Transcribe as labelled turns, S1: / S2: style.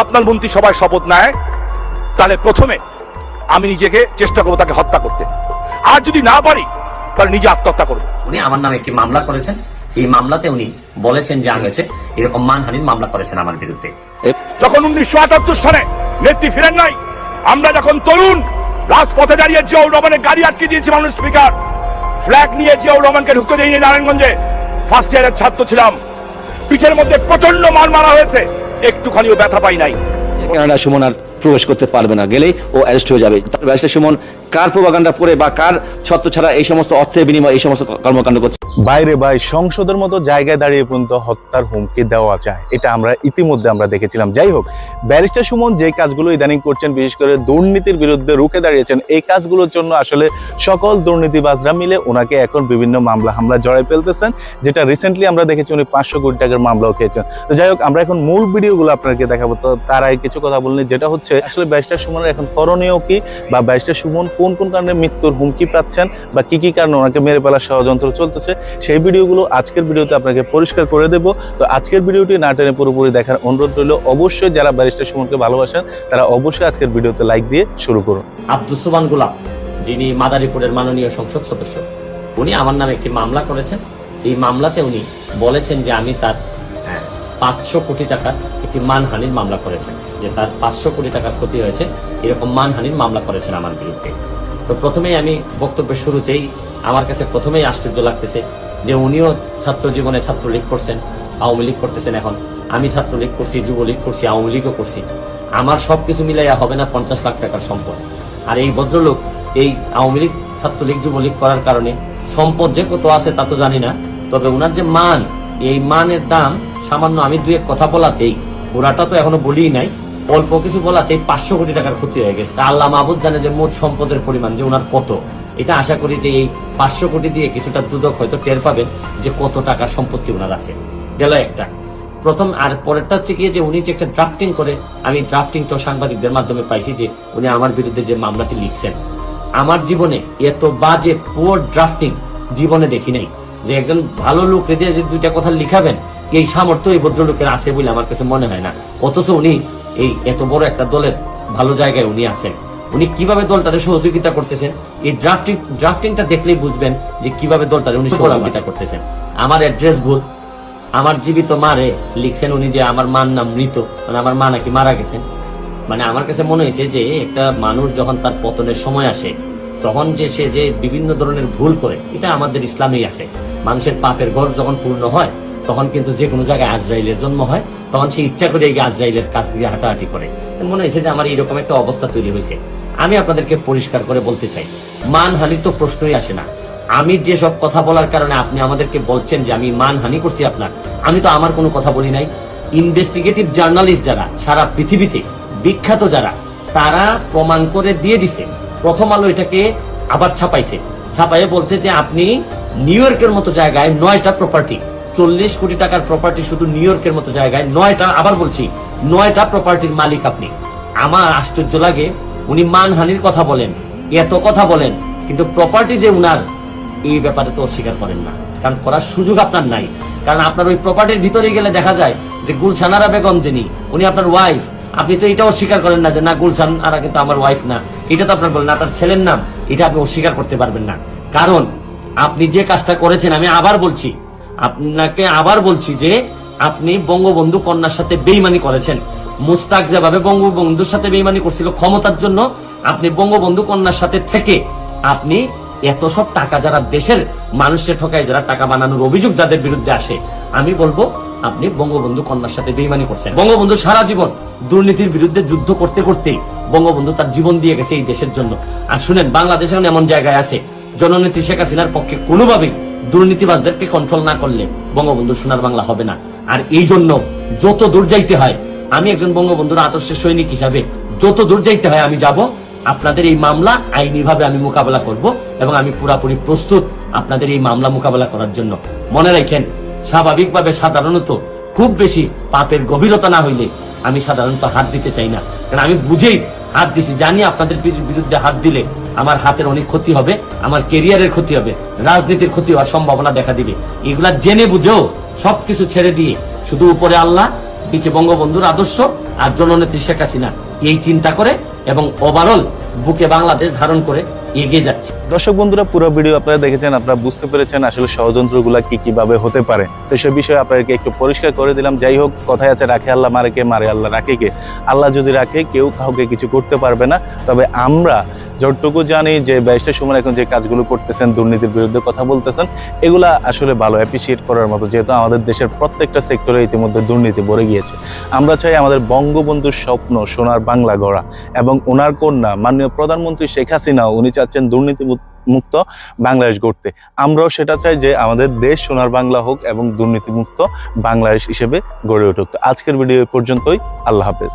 S1: আপনার মন্ত্রী সবাই শপথ নেয় তাহলে প্রথমে আমি নিজেকে চেষ্টা করব তাকে হত্যা করতে। আর যদি না পারি তাহলে নিজে আত্মহত্যা করব।
S2: উনি আমার নামে একটি মামলা করেছেন। এই মামলাতে উনি বলেছেন যে হচ্ছে এরকম মানহানির মামলা করেছেন আমার বিরুদ্ধে।
S1: যখন উনিশশো আটাত্তর সালে নেত্রী ফিরেন নাই আমরা যখন তরুণ রাজপথে দাঁড়িয়ে জিয়াউর রহমানের গাড়ি আটকে দিয়েছে মানুষ স্পিকার ফ্ল্যাগ নিয়ে জিয়াউর রহমানকে ঢুকে দিইনি নারায়ণগঞ্জে। ফার্স্ট ইয়ারের ছাত্র ছিলাম। পিঠের মধ্যে প্রচণ্ড মার মারা হয়েছে। একটুখানিও ব্যথা পাই নাই।
S3: কেননা সুমন আর প্রবেশ করতে পারবে না, গেলেই ও অ্যারেস্ট হয়ে যাবে। ব্যারিস্টার সুমন, কার প্রভাকাণ্ডা পড়ে বা কার ছত্র ছাড়া এই সমস্ত অর্থের বিনিময়ে এই সমস্ত কর্মকাণ্ড করছে?
S4: বাইরে ভাই, সংসদের মতো জায়গায় দাঁড়িয়ে পর্যন্ত হত্যার হুমকি দেওয়া যায়। এটা আমরা ইতিমধ্যে আমরা দেখেছিলাম। যাই হোক, ব্যারিস্টার সুমন যে কাজগুলো ইদানিং করছেন, বিশেষ করে দুর্নীতির বিরুদ্ধে রুখে দাঁড়িয়েছেন, এই কাজগুলোর জন্য আসলে সকল দুর্নীতিবাজরা মিলে ওনাকে এখন বিভিন্ন মামলা হামলা জড়াই ফেলতেছেন, যেটা রিসেন্টলি আমরা দেখেছি উনি পাঁচশো কোটি টাকার মামলাও খেয়েছেন। তো যাই হোক, আমরা এখন মূল ভিডিওগুলো আপনাকে দেখাবো। তো তার আগে কিছু কথা বলিনি, যেটা হচ্ছে আসলে ব্যারিস্টার সুমনের এখন করণীয় কি? বা ব্যারিস্টার সুমন কোন কোন কারণে মৃত্যুর হুমকি পাচ্ছেন? বা কি কি কারণে ওনাকে মেরে ফেলার ষড়যন্ত্র চলতেছে? সেই ভিডিওগুলো আজকের ভিডিওতে আপনাকে পরিষ্কার করে দেব। তো আজকের ভিডিওটি না টেনে পুরোপুরি দেখার অনুরোধ রইল, অবশ্যই যারা ব্যারিস্টার সুমনকে ভালোবাসেন, তারা অবশ্যই আজকের ভিডিওতে লাইক দিয়ে শুরু করুন।
S2: আব্দুল সুবান গোলাম, যিনি মাদারীপুরের মাননীয় সংসদ সদস্য, উনি আমার নামে একটি মামলা করেছেন। এই মামলাতে উনি বলেছেন যে আমি তার পাঁচশো কোটি টাকার একটি মানহানির মামলা করেছেন, যে তার পাঁচশো কোটি টাকার ক্ষতি হয়েছে, এরকম মানহানির মামলা করেছেন আমার বিরুদ্ধে। তো প্রথমেই আমি বক্তব্যের শুরুতেই আমার কাছে প্রথমেই আশ্চর্য লাগতেছে যে উনিও ছাত্র জীবনে ছাত্রলীগ করছেন, আওয়ামী লীগ করতেছেন এখন। আমি ছাত্রলীগ করছি, যুবলীগ করছি, আওয়ামী লীগও করছি। আমার সবকিছু মিলাইয়া হবে না পঞ্চাশ লাখ টাকার সম্পদ। আর এই ভদ্রলোক এই আওয়ামী লীগ, ছাত্রলীগ, যুবলীগ করার কারণে সম্পদ যে কত আছে তা তো জানি না, তবে ওনার যে মান, এই মানের দাম সামান্য আমি দুই এক কথা বলাতেই, ওরাটা তো এখনও বলিই নাই, অল্প কিছু বলাতেই পাঁচশো কোটি টাকার ক্ষতি হয়ে গেছে। আল্লাহ মাহবুদ জানে যে মোট সম্পদের পরিমাণ, যে ওনার কত। এটা আশা করি যে এই পাঁচশো কোটি দিয়ে কিছুটা দুদক হয়তো টের পাবেন যে কত টাকার সম্পত্তি ওনার আছে। গেল একটা। প্রথম আর পরেরটা হচ্ছে গিয়ে যে উনি যে একটা ড্রাফটিং করে, আমি ড্রাফটিংটা সাংবাদিকদের মাধ্যমে পাইছি যে উনি আমার বিরুদ্ধে যে মামলাটি লিখছেন। আমার জীবনে এত বাজে পুয়ার ড্রাফটিং জীবনে দেখি নাই। যে একজন ভালো লোক রেখে যে দুইটা কথা লিখাবেন এই সামর্থ্য এই ভদ্রলোকের আছে বলে আমার কাছে মনে হয় না। অথচ উনি এই এত বড় একটা দলের ভালো জায়গায় উনি আছেন। উনি কীভাবে দলটারে সহযোগিতা করতেছেন? এই ড্রাফটিং ড্রাফটিংটা দেখলেই বুঝবেন যে কীভাবে দলটারে উনি সহযোগিতা করতেছেন। আমার অ্যাড্রেস ভুল। আমার জীবিত মারে লিখছেন উনি যে আমার মার নাম মৃত মানে আমার মা নাকি মারা গেছেন। মানে আমার কাছে মনে হয়েছে যে একটা মানুষ যখন তার পতনের সময় আসে তখন যে সে যে বিভিন্ন ধরনের ভুল করে এটা আমাদের ইসলামেই আছে। মানুষের পাপের ঘর যখন পূর্ণ হয় তখন কিন্তু যে কোনো জায়গায় আজরাইলের জন্ম হয়, তখন সে ইচ্ছা করে এই আজরাইলের কাছ দিয়ে হাঁটাহাঁটি করে। মনে হয়েছে যে আমার এইরকম একটা অবস্থা তৈরি হয়েছে। আমি আপনাদেরকে পরিষ্কার করে বলতে চাই, মানহানি তো প্রশ্নই আসে না। আমি যে সব কথা বলার কারণে আপনি আমাদেরকে বলছেন যে আমি মানহানি করছি আপনার, আমি তো আমার কোনো কথা বলি নাই। ইনভেস্টিগেটিভ জার্নালিস্ট যারা, সারা পৃথিবীতে, বিখ্যাত যারা, তারা প্রমাণ করে দিয়ে দিছে। প্রথম আলো এটাকে আবার ছাপাইছে। ছাপাইয়ে বলছে যে আপনি নিউ ইয়র্কের মতো জায়গায় নয়টা প্রপার্টি চল্লিশ কোটি টাকার প্রপার্টি শুধু নিউ ইয়র্কের মতো জায়গায়। নয়টা, আবার বলছি, নয়টা প্রপার্টির মালিক আপনি। আমার আশ্চর্য লাগে, উনি মানহানির কথা বলেন, এত কথা বলেন, কিন্তু প্রপার্টি যে উনার, এই ব্যাপারে তো অস্বীকার করেন না। কারণ করার সুযোগ আপনার নাই। কারণ আপনার ওই প্রপার্টির ভিতরে গেলে দেখা যায় যে গুলশানারা বেগম যিনি, উনি আপনার ওয়াইফ আপনি তো এটা অস্বীকার করেন না যে, না, গুলশান আরা কিন্তু আমার ওয়াইফ না। এটা তো আপনার বলেন আপনার ছেলের নাম। এটা আপনি অস্বীকার করতে পারবেন না। কারণ আপনি যে কাজটা করেছেন, আমি আবার বলছি আপনাকে আবার বলছি যে আপনি বঙ্গবন্ধু কন্যার সাথে বেইমানি করেছেন। মুস্তাক যেভাবে বঙ্গবন্ধুর সাথে বেইমানি করছিল ক্ষমতার জন্য, আপনি বঙ্গবন্ধু কন্যার সাথে থেকে আপনি এত সব টাকা যারা দেশের মানুষের ঠকায়, যারা টাকা বানানোর অভিযোগ যাদের বিরুদ্ধে আসে, আমি বলব আপনি বঙ্গবন্ধু কন্যার সাথে বেইমানি করছেন। বঙ্গবন্ধু সারা জীবন দুর্নীতির বিরুদ্ধে যুদ্ধ করতে করতেই বঙ্গবন্ধু তার জীবন দিয়ে গেছে এই দেশের জন্য। আর শুনেন বাংলাদেশ এখন এমন জায়গায় আছে জননেত্রী শেখ হাসিনার পক্ষে কোনোভাবেই দুর্নীতিবাজদেরকে কন্ট্রোল না করলে বঙ্গবন্ধু সোনার বাংলা হবে না। আর এই জন্য যত দূর যাইতে হয়, আমি একজন বঙ্গবন্ধুর আদর্শের সৈনিক হিসাবে যত দূর যাইতে হয়, আমি যাব। আপনাদের এই মামলা আইনিভাবে আমি মোকাবেলা করব এবং আমি পুরাপুরি প্রস্তুত আপনাদের এই মামলা মোকাবেলা করার জন্য। মনে রাখেন, স্বাভাবিকভাবে সাধারণত খুব বেশি পাপের গভীরতা না হইলে আমি সাধারণত হাত দিতে চাই না। কারণ আমি বুঝেই হাত দিছি, জানি আপনাদের বিরু- বিরুদ্ধে হাত দিলে আমার হাতের অনেক ক্ষতি হবে, আমার কেরিয়ারের ক্ষতি হবে, রাজনীতির ক্ষতি হওয়ার সম্ভাবনা দেখা দিবে। এগুলা জেনে বুঝেও সবকিছু ছেড়ে দিয়ে শুধু উপরে আল্লাহ হচ্ছে বঙ্গবন্ধুর আদর্শ আর জননেত্রী শেখ হাসিনা। এই চিন্তা করে এবং ওভারঅল বুকে বাংলাদেশ ধারণ করে এগিয়ে যাচ্ছে।
S4: দর্শক বন্ধুরা, পুরো ভিডিও আপনারা দেখেছেন, আপনারা বুঝতে পেরেছেন আসলে ষড়যন্ত্রগুলা কি কীভাবে হতে পারে। তো সে বিষয়ে আপনাদেরকে একটু পরিষ্কার করে দিলাম। যাই হোক, কথায় আছে, রাখে আল্লাহ মারে কে, মারে আল্লাহ রাখে কে? আল্লাহ যদি রাখে, কেউ কাউকে কিছু করতে পারবে না। তবে আমরা যতটুকু জানি যে ব্যারিস্টার সুমন এখন যে কাজগুলো করতেছেন, দুর্নীতির বিরুদ্ধে কথা বলতেছেন, এগুলা আসলে ভালো অ্যাপ্রিসিয়েট করার মতো, যেহেতু আমাদের দেশের প্রত্যেকটা সেক্টরে ইতিমধ্যে দুর্নীতি ভরে গিয়েছে। আমরা চাই আমাদের বঙ্গবন্ধুর স্বপ্ন, সোনার বাংলা গড়া এবং ওনার কন্যা, মাননীয় প্রধানমন্ত্রী শেখ হাসিনা, উনি চাচ্ছেন দুর্নীতি মুক্ত বাংলাদেশ গড়তে। আমরাও সেটা চাই যে আমাদের দেশ সোনার বাংলা হোক এবং দুর্নীতিমুক্ত বাংলাদেশ হিসেবে গড়ে উঠুক। আজকের ভিডিও পর্যন্তই, আল্লাহ হাফেজ।